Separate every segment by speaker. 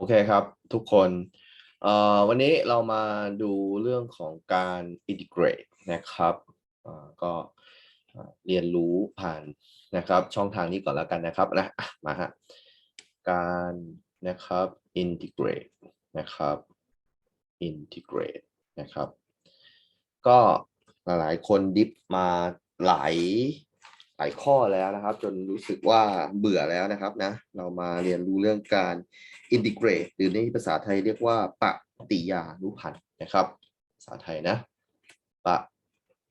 Speaker 1: โอเคครับ ทุกคนเอ่อวันนี้เรามาดูเรื่องของการ integrate นะครับอ่าก็เรียนรู้ผ่านนะครับ ช่องทางนี้ก่อนแล้วกันนะครับนะอะมาฮะการนะครับ integrate นะครับ integrate นะครับ ก็หลายๆคนดิฟมาหลาย หลายข้อแล้วนะครับ จนรู้สึกว่าเบื่อแล้วนะครับนะเรามาเรียนรู้เรื่องการ integrate หรือในภาษาไทยเรียกว่าปฏิยานุพันธ์นะครับ ภาษาไทยนะป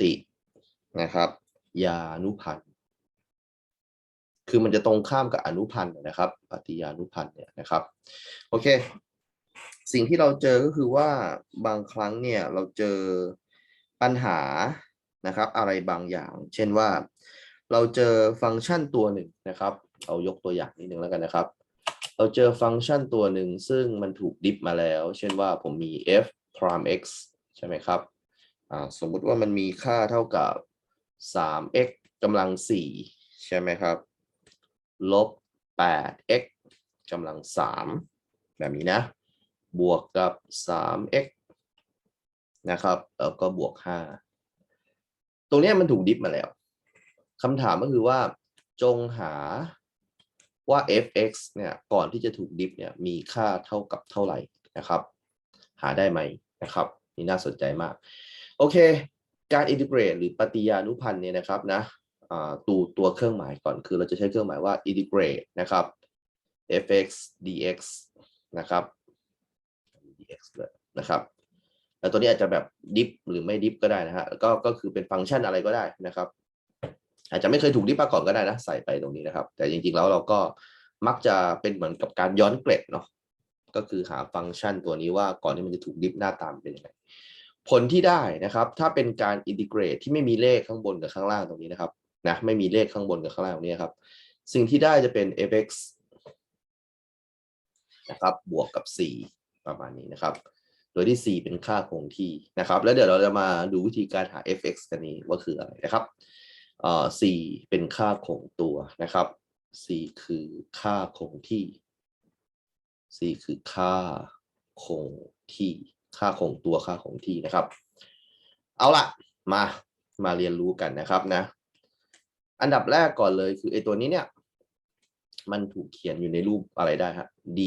Speaker 1: ฏินะครับยานุพันธ์คือมันจะตรงข้ามกับอนุพันธ์นะครับ ปฏิยานุพันธ์เนี่ยนะครับโอเค สิ่งที่เราเจอก็คือว่าบางครั้งเนี่ยเราเจอปัญหานะครับ อะไรบางอย่าง เช่นว่า เราเจอฟังก์ชันตัวหนึ่งนะครับ เอายกตัวอย่างนิดนึงแล้วกันนะครับ เราเจอฟังก์ชันตัวหนึ่งซึ่งมันถูกดิฟมาแล้ว เช่นว่าผมมี f prime x ใช่ไหมครับสมมุติว่ามันมีค่าเท่ากับ 3x กำลัง 4 ใช่ไหมครับ ลบ 8x กำลัง 3 แบบนี้นะ บวกกับ 3x นะครับ แล้วก็บวก 5 ตรงนี้มันถูกดิฟมาแล้ว คำถามก็คือว่าจงหาว่า fx เนี่ยก่อนที่จะถูกดิฟเนี่ยมีค่าเท่ากับเท่าไหร่นะครับ หาได้ไหมนะครับนี่น่าสนใจมาก โอเค การอินทิเกรตหรือปฏิยานุพันธ์เนี่ยนะครับนะตัวตัวเครื่องหมายก่อนคือเราจะใช้เครื่องหมายว่าอินทิเกรตนะครับ fx dx นะครับ dx เลยนะครับแล้วตัวนี้อาจจะแบบดิฟหรือไม่ดิฟก็ได้นะฮะก็ก็คือเป็นฟังก์ชันอะไรก็ได้นะครับ อาจจะไม่เคยถูกดิฟมาก่อนก็ได้นะ ใส่ไปตรงนี้นะครับ แต่จริงๆแล้วเราก็มักจะเป็นเหมือนกับการย้อนเกร็ดเนาะก็คือหาฟังก์ชันตัวนี้ว่าก่อนที่มันจะถูกดิฟหน้าตามเป็นยังไงผลที่ได้นะครับ ถ้าเป็นการอินทิเกรตที่ไม่มีเลขข้างบนกับข้างล่างตรงนี้นะครับนะไม่มีเลขข้างบนกับข้างล่างตรงนี้ครับ สิ่งที่ได้จะเป็น fx นะครับบวกกับ 4 ประมาณนี้นะครับ โดยที่ 4 เป็นค่าคงที่นะครับ แล้วเดี๋ยวเราจะมาดูวิธีการหา fx กันนี้ว่าคืออะไรนะครับ เอ่อ4เป็นค่าคงตัวนะครับ4คือค่าคงที่4คือค่าคงที่ ค่าคงตัวค่าคงที่นะครับ เอาละมามาเรียนรู้กันนะครับนะ อันดับแรกก่อนเลยคือไอตัวนี้เนี่ย มันถูกเขียนอยู่ในรูปอะไรได้ฮะ d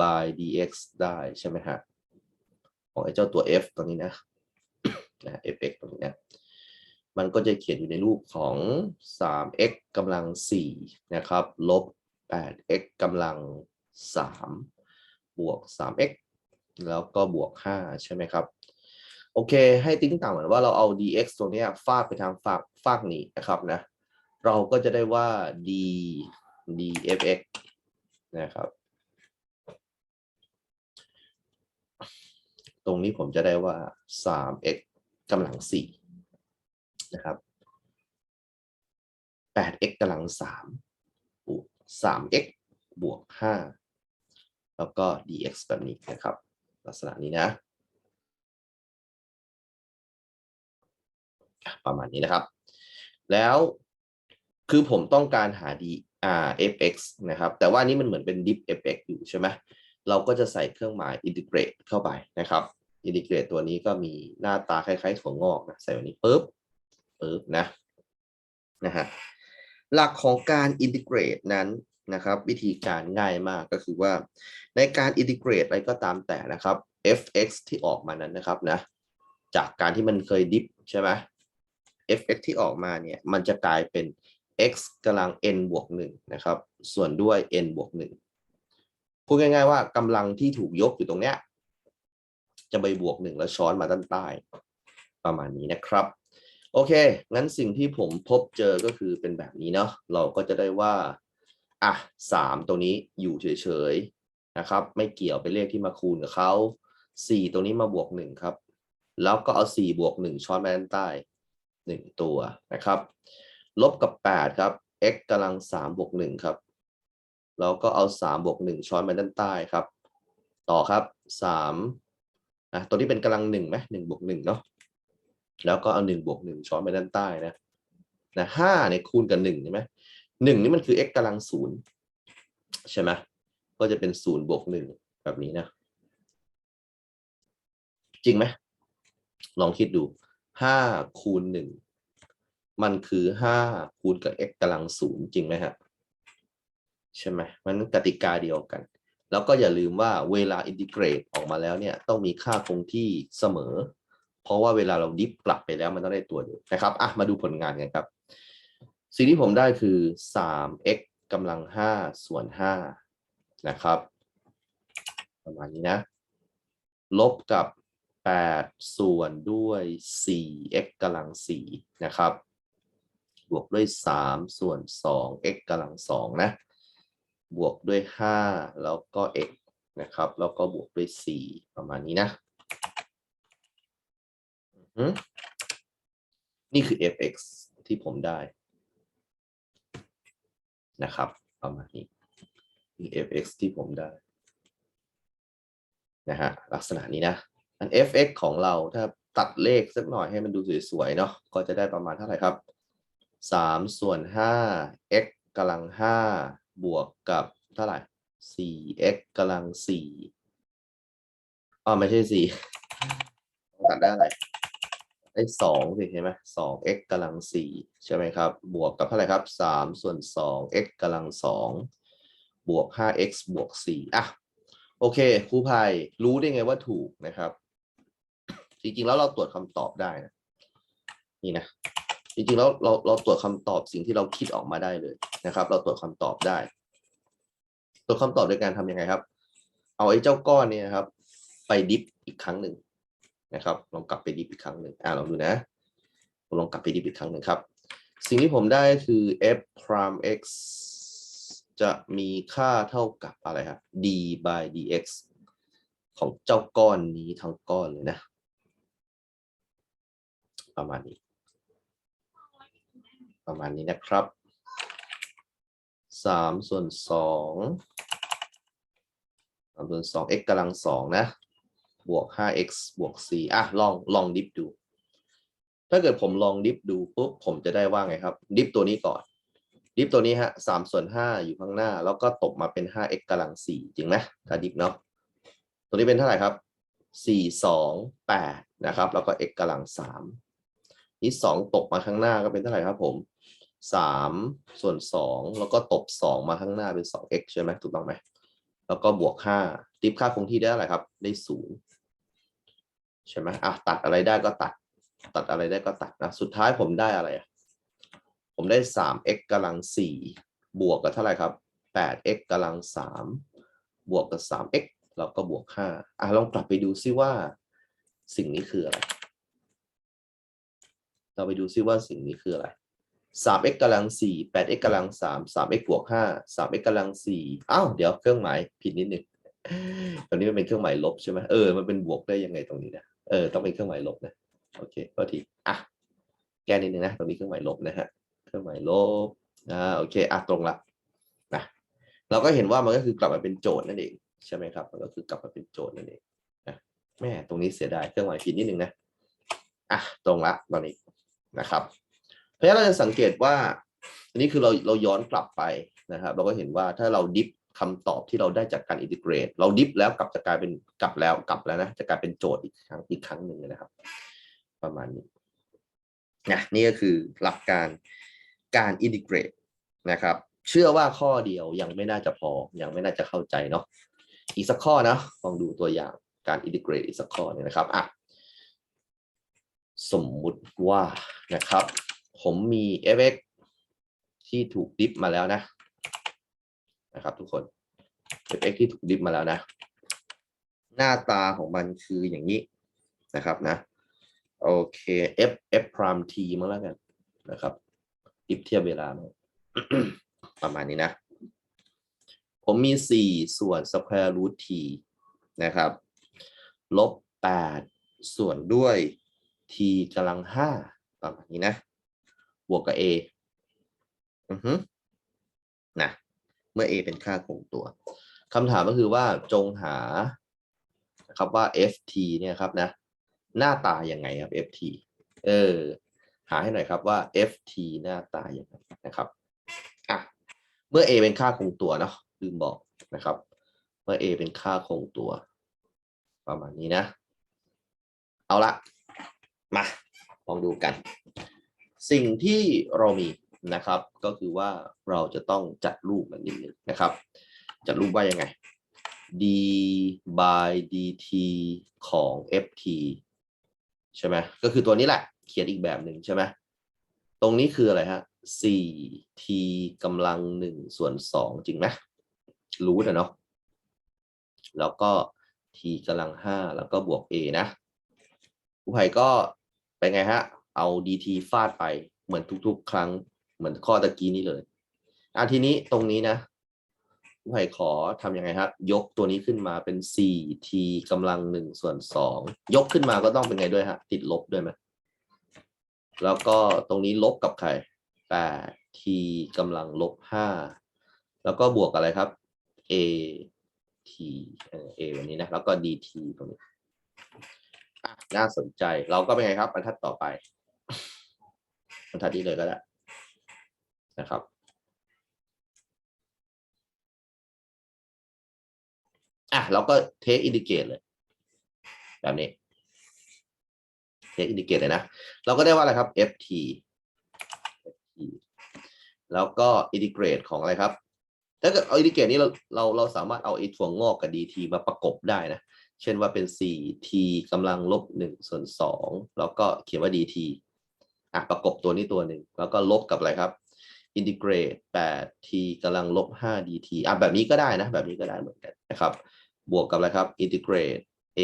Speaker 1: by dx ได้ใช่ไหมฮะของไอเจ้าตัว f ตัวนี้นะนะ fx ตัวนี้นะ มันก็จะเขียนอยู่ในรูปของ 3x กำลัง 4 นะครับ ลบ 8x กำลัง 3 บวก 3x แล้วก็บวก 5 ใช่ไหมครับ โอเค ให้ติ้งต่างเหมือนว่าเราเอา dx ตัวเนี้ยฟาดไปทางฝากฝากนี้นะครับนะ เราก็จะได้ว่า d dfx นะครับ ตรงนี้ผมจะได้ว่า 3x กำลัง 4 นะครับ 8x กำลัง3บวก 3x บวก 5 แล้วก็ dx แบบนี้นะครับ ลักษณะนี้นะ ประมาณนี้นะครับ แล้วคือผมต้องการหา d อ่า fx นะครับ แต่ว่านนี้มันเหมือนเป็น diff fx อยู่ใช่ไหมเราก็จะใส่เครื่องหมาย integrate เข้าไปนะครับ integrate ตัวนี้ก็มีหน้าตาคล้ายๆถั่วงอกนะ ใส่วันนี้ปุ๊บ ปุ๊บนะนะฮะหลักของการ integrate นั้นนะครับ วิธีการง่ายมากก็คือว่า ในการ integrate อะไรก็ตามแต่นะครับ fx ที่ออกมานั้นนะครับนะจากการที่มันเคยดิฟใช่ไหม fx ที่ออกมาเนี่ยมันจะกลายเป็น x กำลัง n บวก1นะครับ ส่วนด้วย n บวก1พูดง่ายๆว่ากำลังที่ถูกยกอยู่ตรงเนี้ยจะไปบวก1แล้วช้อนมาด้านใต้ ประมาณนี้นะครับ โอเค งั้นสิ่งที่ผมพบเจอก็คือเป็นแบบนี้เนาะ เราก็จะได้ว่า อะ3ตรงนี้อยู่เฉยๆ นะครับ ไม่เกี่ยวเป็นเลขที่มาคูณกับเขา4ตรงนี้มาบวก1ครับ แล้วก็เอา4บวก1ช้อนมาด้านใต้1ตัวนะครับ ลบกับ8ครับ x กำลัง3บวก1ครับ แล้วก็เอา3บวก1ช้อนมาด้านใต้ครับ ต่อครับ3อะตัวนี้เป็นกำลัง1ไหม1บวก1เนาะ แล้วก็เอา1บวก1ช้อนมาด้านใต้นะนะ5เนี่ยคูณกับ1ใช่ไหม1นี่มันคือ x กำลัง0ใช่ไหมก็จะเป็น0บวก1แบบนี้นะ จริงไหมลองคิดดูห้าคูณหนึ่งมันคือห้าคูณกับ x กำลังศูนย์จริงไหมฮะใช่ไหมมันกติกาเดียวกัน แล้วก็อย่าลืมว่าเวลาอินทิเกรตออกมาแล้วเนี่ย ต้องมีค่าคงที่เสมอ เพราะว่าเวลาเราดิฟกลับไปแล้วมันต้องได้ตัวเดียวนะครับอะมาดูผลงานกันครับ สิ่งที่ผมได้คือ 3x กำลัง 5 ส่วน 5 นะครับ ประมาณนี้นะ ลบกับ 8 ส่วนด้วย 4x กำลัง 4 นะครับ บวกด้วย 3 ส่วน 2x กำลัง 2 นะ บวกด้วย 5 แล้วก็ x นะครับ แล้วก็บวกด้วย 4 ประมาณนี้นะ นี่คือ fx ที่ผมได้นะครับประมาณนี้มี fx ที่ผมได้นะฮะลักษณะนี้นะอัน fx ของเราถ้าตัดเลขสักหน่อยให้มันดูสวยๆเนาะก็จะได้ประมาณเท่าไหร่ครับสามส่วนห้า x กำลังห้าบวกกับเท่าไหร่สี่ x กำลังสี่อ๋อไม่ใช่สี่ตัดได้อะไร ได้สองสิเห็นไหมสอง x กำลังสี่ใช่ไหมครับ บวกกับเท่าไหร่ครับสามส่วนสอง x กำลังสองบวกห้า x บวกสี่อะ โอเคครูภัยรู้ได้ไงว่าถูกนะครับ จริงๆ แล้วเราตรวจคำตอบได้นะนี่นะ จริงๆ แล้วเราเราตรวจคำตอบสิ่งที่เราคิดออกมาได้เลยนะครับ เราตรวจคำตอบได้ ตรวจคำตอบโดยการทำยังไงครับ เอาไอ้เจ้าก้อนเนี่ยครับ ไปดิฟอีกครั้งหนึ่ง นะครับลองกลับไปดิฟอีกครั้งหนึ่งอ่าลองดูนะผมลองกลับไปดิฟอีกครั้งหนึ่งครับ สิ่งที่ผมได้คือ f prime x จะมีค่าเท่ากับอะไรครับ d by dx ของเจ้าก้อนนี้ทั้งก้อนเลยนะ ประมาณนี้ ประมาณนี้นะครับสามส่วนสองสามส่วนสอง x กำลังสองนะ บวกห้า x บวกสี่อะลองลองดิฟดู ถ้าเกิดผมลองดิฟดูปุ๊บผมจะได้ว่าไงครับ ดิฟตัวนี้ก่อน ดิฟตัวนี้ฮะสามส่วนห้าอยู่ข้างหน้า แล้วก็ตกมาเป็นห้า x กำลังสี่จริงไหมถ้าดิฟเนาะตัวนี้เป็นเท่าไหร่ครับสี่สองแปดนะครับ แล้วก็ x กำลังสามนี่สองตกมาข้างหน้าก็เป็นเท่าไหร่ครับผมสามส่วนสองแล้วก็ตบสองมาข้างหน้าเป็นสอง x ใช่ไหมถูกต้องไหมแล้วก็บวกห้าดิฟค่าคงที่ได้อะไหร่ครับ ได้ศูนย์ ใช่ไหมอะตัดอะไรได้ก็ตัด ตัดอะไรได้ก็ตัดนะ สุดท้ายผมได้อะไร ผมได้สาม x กำลังสี่บวกกับเท่าไหร่ครับแปด x กำลังสามบวกกับสาม x แล้วก็บวกห้าอะลองกลับไปดูซิว่า สิ่งนี้คืออะไร เราไปดูซิว่าสิ่งนี้คืออะไรสาม x กำลังสี่แปด x กำลังสามสาม x บวกห้าสาม x กำลังสี่อ้าว เดี๋ยวเครื่องหมายผิดนิดนึงตรงนี้มันเป็นเครื่องหมายลบใช่ไหมเออ มันเป็นบวกได้ยังไงตรงนี้นะ เออต้องเป็นเครื่องหมายลบนะโอเคก็ทีอะแก้นิดนึงนะตรงนี้เครื่องหมายลบนะฮะเครื่องหมายลบอ่าโอเคอะตรงละนะเราก็เห็นว่ามันก็คือกลับมาเป็นโจทย์นั่นเองใช่ไหมครับมันก็คือกลับมาเป็นโจทย์นั่นเองนะแม่ตรงนี้เสียดายเครื่องหมายผิดนิดนึงนะอะตรงละตอนนี้นะครับ เพราะฉะนั้นเราจะสังเกตว่าอันนี้คือเราเราย้อนกลับไปนะครับ เราก็เห็นว่าถ้าเราดิฟ คำตอบที่เราได้จากการอินทิเกรต เราดิฟแล้วกลับจะกลายเป็นกลับแล้วกลับแล้วนะจะกลายเป็นโจทย์อีกครั้งอีกครั้งหนึ่งนะครับ ประมาณนี้นะนี่ก็คือหลักการการอินทิเกรตนะครับ เชื่อว่าข้อเดียวยังไม่น่าจะพอยังไม่น่าจะเข้าใจเนาะอีกสักข้อนะลองดูตัวอย่างการอินทิเกรตอีกสักข้อนึงนะครับอะสมมุติว่านะครับ ผมมี fx ที่ถูกดิฟมาแล้วนะ นะครับทุกคน fx ที่ถูกดิฟมาแล้วนะ หน้าตาของมันคืออย่างนี้นะครับนะ โอเค f f prime t มาแล้วกันนะครับดิฟเทียบเวลามาประมาณนี้นะ ผมมี 4 ส่วน square root t นะครับ ลบ 8 ส่วนด้วย t กำลัง 5 ประมาณนี้นะ บวกกับ a อือฮึ เมื่อ a เป็นค่าคงตัวคำถามก็คือว่าจงหาครับว่า ft เนี่ยครับนะหน้าตายังไงครับ ft เออหาให้หน่อยครับว่า ft หน้าตายังไงนะครับอะเมื่อ a เป็นค่าคงตัวเนาะลืมบอกนะครับ เมื่อ a เป็นค่าคงตัว ประมาณนี้นะ เอาละมาลองดูกัน สิ่งที่เรามี นะครับ ก็คือว่าเราจะต้องจัดรูปมันนิดนึงนะครับ จัดรูปว่ายังไง d by dt ของ ft ใช่ไหมก็คือตัวนี้แหละ เขียนอีกแบบหนึ่งใช่ไหมตรงนี้คืออะไรฮะ 4t กำลังหนึ่งส่วนสองจริงไหมรู้นะเนาะแล้วก็ t กำลังห้าแล้วก็บวก a นะผู้ไผ่ก็เป็นไงฮะ เอา dt ฟาดไปเหมือนทุกๆ ครั้ง เหมือนข้อตะกี้นี้เลยอะทีนี้ตรงนี้นะผู้ไผ่ขอทำยังไงครับ ยกตัวนี้ขึ้นมาเป็น 4t กำลังหนึ่งส่วนสองยกขึ้นมาก็ต้องเป็นไงด้วยฮะ ติดลบด้วยไหมแล้วก็ตรงนี้ลบกับใคร 8t กำลังลบห้าแล้วก็บวกอะไรครับ a t a แบบนี้นะ แล้วก็ dt ตรงนี้ น่าสนใจ เราก็เป็นไงครับบรรทัดต่อไปบรรทัดนี้เลยก็ได้ นะครับอะเราก็เทคอินดิเกตเลย แบบนี้เทคอินดิเกตเลยนะ เราก็ได้ว่าอะไรครับ ft ft แล้วก็อินดิเกรตของอะไรครับถ้าเกิดเอาอินดิเกรตนี้เราเราเราสามารถเอาไอ้ถั่วงอกกับ dt มาประกบได้นะ เช่นว่าเป็น 4t กำลังลบ1ส่วน2แล้วก็เขียนว่า dt อะประกบตัวนี้ตัวหนึ่งแล้วก็ลบกับอะไรครับ อินทิเกรต 8t กำลังลบ 5 dt อะแบบนี้ก็ได้นะ แบบนี้ก็ได้เหมือนกันนะครับ บวกกับอะไรครับอินทิเกรต a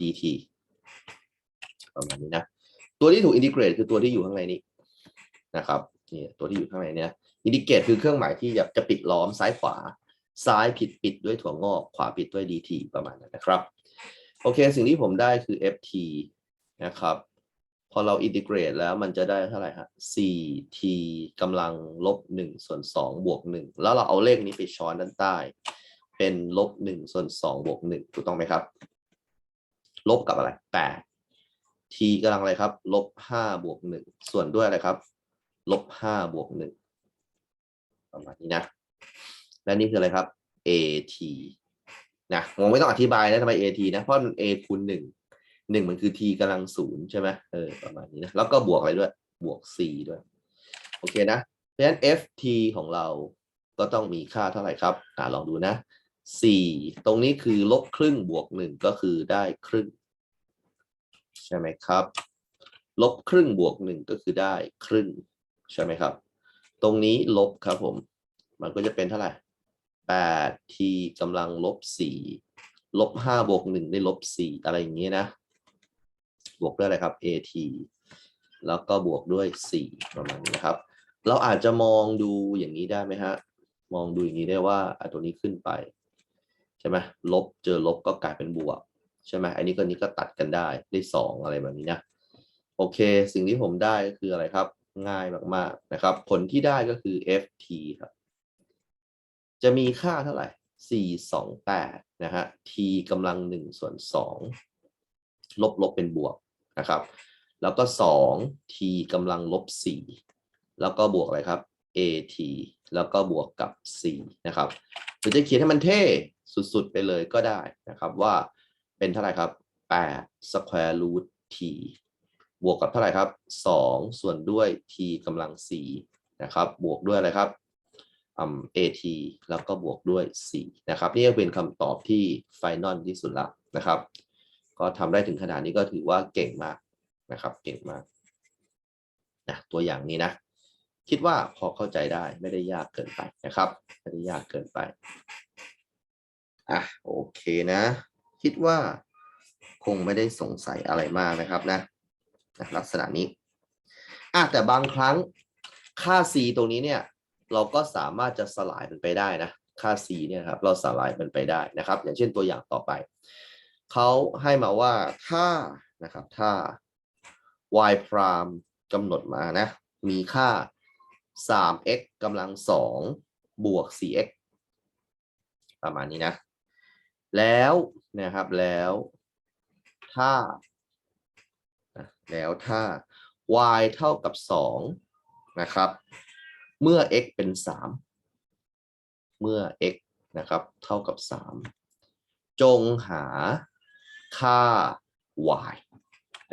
Speaker 1: dt ประมาณนี้นะ ตัวที่ถูกอินทิเกรตคือตัวที่อยู่ข้างในนี้นะครับนี่ตัวที่อยู่ข้างในเนี้ยอินทิเกรตคือเครื่องหมายที่จะจะปิดล้อมซ้ายขวา ซ้ายผิดปิดด้วยถั่วงอก ขวาปิดด้วย dt ประมาณนั้นนะครับ โอเค สิ่งที่ผมได้คือ ft นะครับ พอเราอินทิเกรตแล้วมันจะได้เท่าไหร่ฮะ 4t กำลังลบ1ส่วน2บวก1แล้วเราเอาเลขนี้ไปช้อนด้านใต้ เป็นลบ1ส่วน2บวก1ถูกต้องไหมครับ ลบกับอะไร 8 t กำลังอะไรครับลบ5บวก1ส่วนด้วยอะไรครับลบ5บวก1ประมาณนี้นะ และนี่คืออะไรครับ at นะผมไม่ต้องอธิบายนะทำไม at นะ เพราะมัน a คูณหนึ่ง หนึ่งมันคือ t กำลังศูนย์ใช่ไหมเออประมาณนี้นะแล้วก็บวกอะไรด้วย บวก c ด้วย โอเคนะ เพราะฉะนั้น ft ของเราก็ต้องมีค่าเท่าไหร่ครับอ่าลองดูนะ 4 ตรงนี้คือลบครึ่งบวกหนึ่งก็คือได้ครึ่ง ใช่ไหมครับ ลบครึ่งบวกหนึ่งก็คือได้ครึ่ง ใช่ไหมครับ ตรงนี้ลบครับผม มันก็จะเป็นเท่าไหร่ 8t กำลังลบ4ลบ5บวก1ได้ลบ4อะไรอย่างเงี้ยนะ บวกด้วยอะไรครับ at แล้วก็บวกด้วย 4 ประมาณนี้นะครับ เราอาจจะมองดูอย่างนี้ได้ไหมฮะ มองดูอย่างนี้ได้ว่าอตัวนี้ขึ้นไป ใช่ไหมลบเจอลบก็กลายเป็นบวก ใช่ไหมอันนี้ก็นี้ก็ตัดกันได้ได้ 2 อะไรแบบนี้นะ โอเค สิ่งที่ผมได้ก็คืออะไรครับ ง่ายมากๆนะครับ ผลที่ได้ก็คือ ft ครับ จะมีค่าเท่าไหร่ 428 นะฮะ t กำลัง1ส่วน2ลบลบเป็นบวก นะครับ แล้วก็2 t กำลังลบ 4 แล้วก็บวกอะไรครับ at แล้วก็บวกกับ4นะครับหรือจะเขียนให้มันเท่สุดๆไปเลยก็ได้นะครับว่าเป็นเท่าไหร่ครับ8 square root t บวกกับเท่าไหร่ครับ 2 ส่วนด้วย t กำลัง 4 นะครับ บวกด้วยอะไรครับอืม at แล้วก็บวกด้วย 4 นะครับ นี่ก็เป็นคำตอบที่ไฟนอลที่สุดละนะครับ ก็ทำได้ถึงขนาดนี้ก็ถือว่าเก่งมากนะครับ เก่งมากนะตัวอย่างนี้นะ คิดว่าพอเข้าใจได้ไม่ได้ยากเกินไปนะครับ ไม่ได้ยากเกินไปอะโอเคนะ คิดว่าคงไม่ได้สงสัยอะไรมากนะครับนะนะลักษณะนี้อะแต่บางครั้งค่า c ตรงนี้เนี่ย เราก็สามารถจะสลายมันไปได้นะ ค่า c เนี่ยครับ เราสลายมันไปได้นะครับ อย่างเช่นตัวอย่างต่อไป เขาให้มาว่าถ้านะครับถ้า y prime กำหนดมานะ มีค่า 3x กำลัง 2 บวก 4x ประมาณนี้นะ แล้วนะครับแล้วถ้า แล้วถ้า y เท่ากับ 2 นะครับ เมื่อ x เป็น 3 เมื่อ x นะครับ เท่ากับสามจงหา ค่า y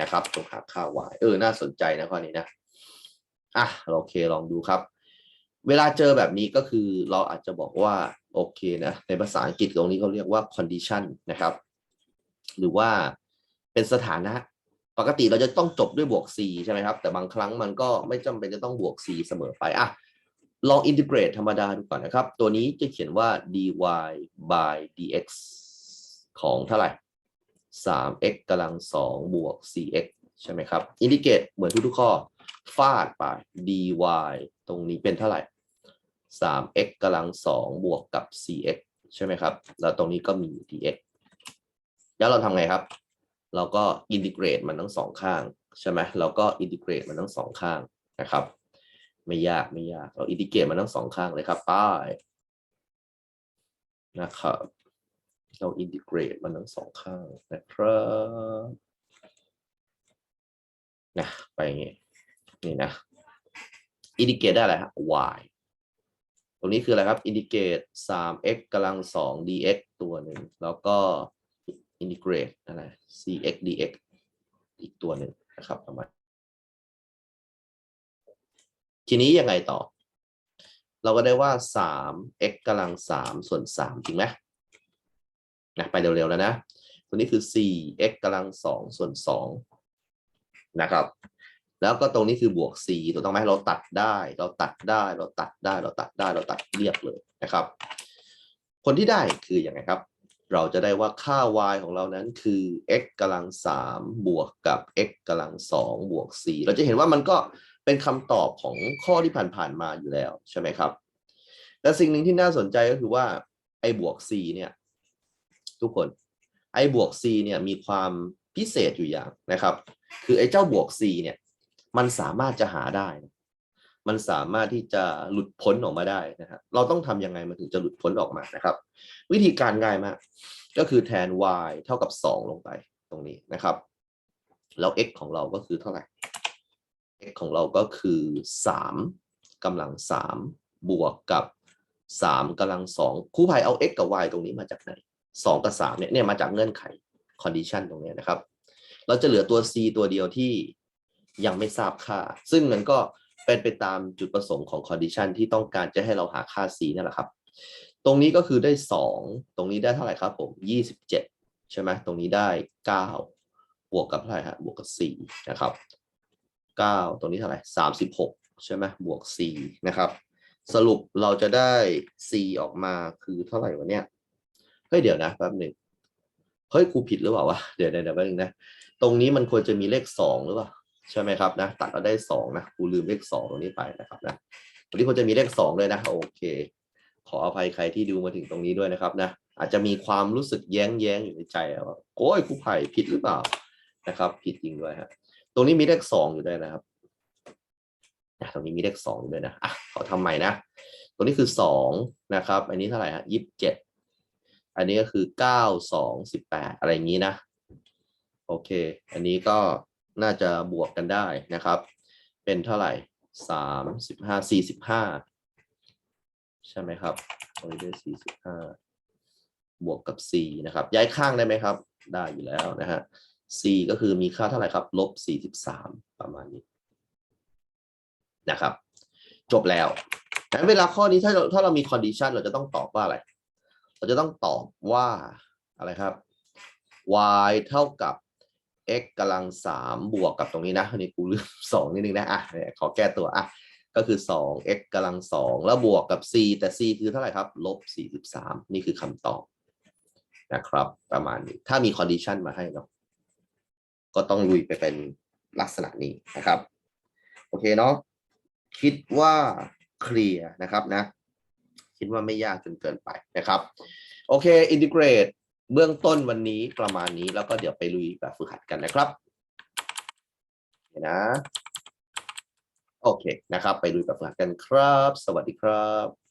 Speaker 1: นะครับจงหาค่า y เออ น่าสนใจนะข้อนี้นะ อะ โอเค ลองดูครับ เวลาเจอแบบนี้ก็คือเราอาจจะบอกว่า โอเคนะ ในภาษาอังกฤษตรงนี้เขาเรียกว่า condition นะครับ หรือว่าเป็นสถานะ ปกติเราจะต้องจบด้วยบวก c ใช่ไหมครับ แต่บางครั้งมันก็ไม่จำเป็นจะต้องบวก c เสมอไป อะ ลองอินทิเกรตธรรมดาดูก่อนนะครับ ตัวนี้จะเขียนว่า dy by dx ของเท่าไหร่ 3x กำลัง2บวก 4x ใช่ไหมครับ อินทิเกรตเหมือนทุกๆข้อ ฟาดไป dy ตรงนี้เป็นเท่าไหร่ 3x กำลัง2บวกกับ 4x ใช่ไหมครับ แล้วตรงนี้ก็มี dx แล้วเราทำไงครับ เราก็อินทิเกรตมันทั้งสองข้าง ใช่ไหมเราก็อินทิเกรตมันทั้งสองข้างนะครับ ไม่ยากไม่ยาก เราอินทิเกรตมันทั้งสองข้างเลยครับป้ายนะครับ เราอินทิเกรตมันทั้งสองข้างนะครับนะไปอย่างงี้นี่นะอินทิเกรตได้อะไรฮะ y ตรงนี้คืออะไรครับอินทิเกรต 3x กำลัง 2 dx ตัวหนึ่ง แล้วก็อินทิเกรตอะไร cx dx อีกตัวหนึ่งนะครับประมาณทีนี้ยังไงต่อ เราก็ได้ว่า 3x กำลัง 3 ส่วน 3 จริงไหม นะไปเร็วๆแล้วนะตัวนี้คือ 4x กำลัง 2 ส่วน 2 นะครับ แล้วก็ตรงนี้คือบวก c ถูกต้องไหมเราตัดได้ เราตัดได้ เราตัดได้ เราตัดได้ เราตัดเรียบเลยนะครับ ผลที่ได้คืออย่างไรครับ เราจะได้ว่าค่า y ของเรานั้นคือ x กำลัง 3 บวกกับ x กำลัง 2 บวก c เราจะเห็นว่ามันก็เป็นคำตอบของข้อที่ผ่านๆมาอยู่แล้วใช่ไหมครับ แต่สิ่งหนึ่งที่น่าสนใจก็คือว่าไอ้บวก c เนี่ย ทุกคนไอ้บวก c เนี่ยมีความพิเศษอยู่อย่างนะครับ คือไอ้เจ้าบวก c เนี่ยมันสามารถจะหาได้ มันสามารถที่จะหลุดพ้นออกมาได้นะครับเราต้องทำยังไงมันถึงจะหลุดพ้นออกมานะครับ วิธีการง่ายมาก ก็คือแทน y เท่ากับ 2 ลงไปตรงนี้นะครับ แล้ว x ของเราก็คือเท่าไหร่ x ของเราก็คือ 3กำลัง 3 บวกกับ 3กำลัง2ครูภัยเอา x กับ y ตรงนี้มาจากไหน 2 กับ 3 เนี่ยเนี่ยมาจากเงื่อนไข condition ตรงนี้นะครับ เราจะเหลือตัว c ตัวเดียวที่ยังไม่ทราบค่า ซึ่งมันก็เป็นไปตามจุดประสงค์ของ condition ที่ต้องการจะให้เราหาค่า c นั่นแหละครับ ตรงนี้ก็คือได้ 2 ตรงนี้ได้เท่าไหร่ครับผม 27 ใช่ไหมตรงนี้ได้ 9 บวกกับเท่าไหร่ฮะบวกกับ 4 นะครับ 9 ตรงนี้เท่าไหร่ 36 ใช่ไหมบวก 4 นะครับ สรุปเราจะได้ c ออกมาคือเท่าไหร่วะเนี่ย เฮ้ยเดี๋ยวนะแป๊บหนึ่งเฮ้ยครูผิดหรือเปล่าวะเดี๋ยวเดี๋ยวแป๊บนึงนะตรงนี้มันควรจะมีเลข2หรือเปล่าใช่ไหมครับนะตัดเราได้2นะครูลืมเลข2ตรงนี้ไปนะครับนะตรงนี้ควรจะมีเลข2เลยนะโอเค ขออภัยใครที่ดูมาถึงตรงนี้ด้วยนะครับนะอาจจะมีความรู้สึกแย้งแย้งๆอยู่ในใจว่าโอ้ยครูไผ่ผิดหรือเปล่านะครับ ผิดจริงด้วยฮะตรงนี้มีเลขสองอยู่ด้วยนะครับตรงนี้มีเลขสองอยู่ด้วยนะอะขอทำใหม่นะ ตรงนี้คือสองนะครับ อันนี้เท่าไหร่ฮะยี่สิบเจ็ด อันนี้ก็คือเก้าสองสิบแปดอะไรอย่างนี้นะ โอเค อันนี้ก็น่าจะบวกกันได้นะครับ เป็นเท่าไหร่สามสิบห้าสี่สิบห้าใช่ไหมครับตรงนี้ได้สี่สิบห้าบวกกับ c นะครับ ย้ายข้างได้ไหมครับ ได้อยู่แล้วนะฮะ c ก็คือมีค่าเท่าไหร่ครับ ลบสี่สิบสามประมาณนี้นะครับ จบแล้วงั้นเวลาข้อนี้ถ้าเราถ้าเรามี condition เราจะต้องตอบว่าอะไร เราจะต้องตอบว่าอะไรครับ y เท่ากับ x กำลังสามบวกกับตรงนี้นะอันนี้กูลืมสองนิดนึงนะอะขอแก้ตัวอะก็คือ 2 x กำลัง2แล้วบวกกับ c แต่ c คือเท่าไหร่ครับลบ43 นี่คือคำตอบนะครับ ประมาณนี้ถ้ามี condition มาให้เนาะก็ต้องลุยไปเป็นลักษณะนี้นะครับ โอเคเนาะคิดว่าเคลียร์นะครับนะ คิดว่าไม่ยากจนเกินไปนะครับ โอเคอินทิเกรตเบื้องต้นวันนี้ประมาณนี้แล้วก็เดี๋ยวไปลุยแบบฝึกหัดกันนะครับเดี๋ยวนะ โอเคนะครับ ไปดูกับฝึกหัดกันครับ สวัสดีครับ